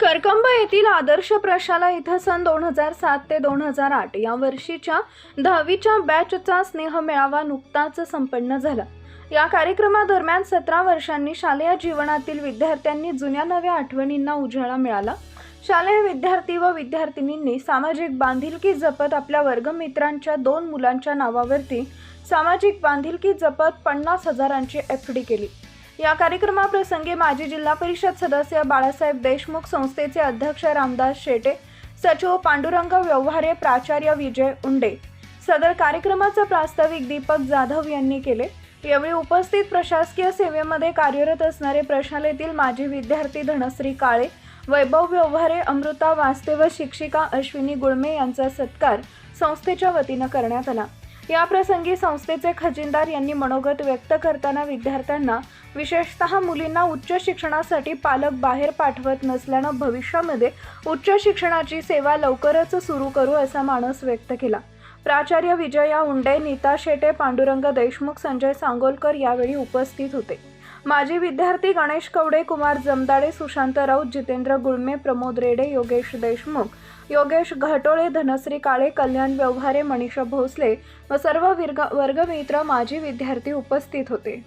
करकंब येथील आदर्श प्रशाला इथं सन दोन हजार सात ते दोन हजार आठ या वर्षीच्या दहावीच्या बॅचचा स्नेह मेळावा नुकताच संपन्न झाला. या कार्यक्रमादरम्यान सतरा वर्षांनी शालेय जीवनातील विद्यार्थ्यांनी जुन्या नव्या आठवणींना उजाळा मिळाला. शालेय विद्यार्थी व विद्यार्थिनींनी सामाजिक बांधिलकी जपत आपल्या वर्गमित्रांच्या दोन मुलांच्या नावावरती सामाजिक बांधिलकी जपत पन्नास हजारांची एफ डी केली. या कार्यक्रमाप्रसंगी माजी जिल्हा परिषद सदस्य बाळासाहेब देशमुख संस्थेचे अध्यक्ष रामदास शेटे सचिव पांडुरंग व्यवहारे प्राचार्य विजय उंडे. सदर कार्यक्रमाचं प्रास्ताविक दीपक जाधव यांनी केले. यावेळी उपस्थित प्रशासकीय सेवेमध्ये कार्यरत असणारे प्रशालेतील माजी विद्यार्थी धनश्री काळे वैभव व्यवहारे अमृता वास्ते व शिक्षिका अश्विनी गुळमे यांचा सत्कार संस्थेच्या वतीनं करण्यात आला. याप्रसंगी संस्थेचे खजिनदार यांनी मनोगत व्यक्त करताना विद्यार्थ्यांना विशेषतः मुलींना उच्च शिक्षणासाठी पालक बाहेर पाठवत नसल्यानं भविष्यामध्ये उच्च शिक्षणाची सेवा लवकरच सुरू करू असा मानस व्यक्त केला. प्राचार्य विजया उंडे नीता शेटे पांडुरंग देशमुख संजय सांगोलकर यावेळी उपस्थित होते. माजी विद्यार्थी गणेश कवडे कुमार जमदाडे सुशांत राऊत जितेंद्र गुळमे प्रमोद रेडे योगेश देशमुख योगेश घाटोळे धनश्री काळे कल्याण व्यवहारे मनीषा भोसले व सर्व वर्ग वर्गमित्र माजी विद्यार्थी उपस्थित होते.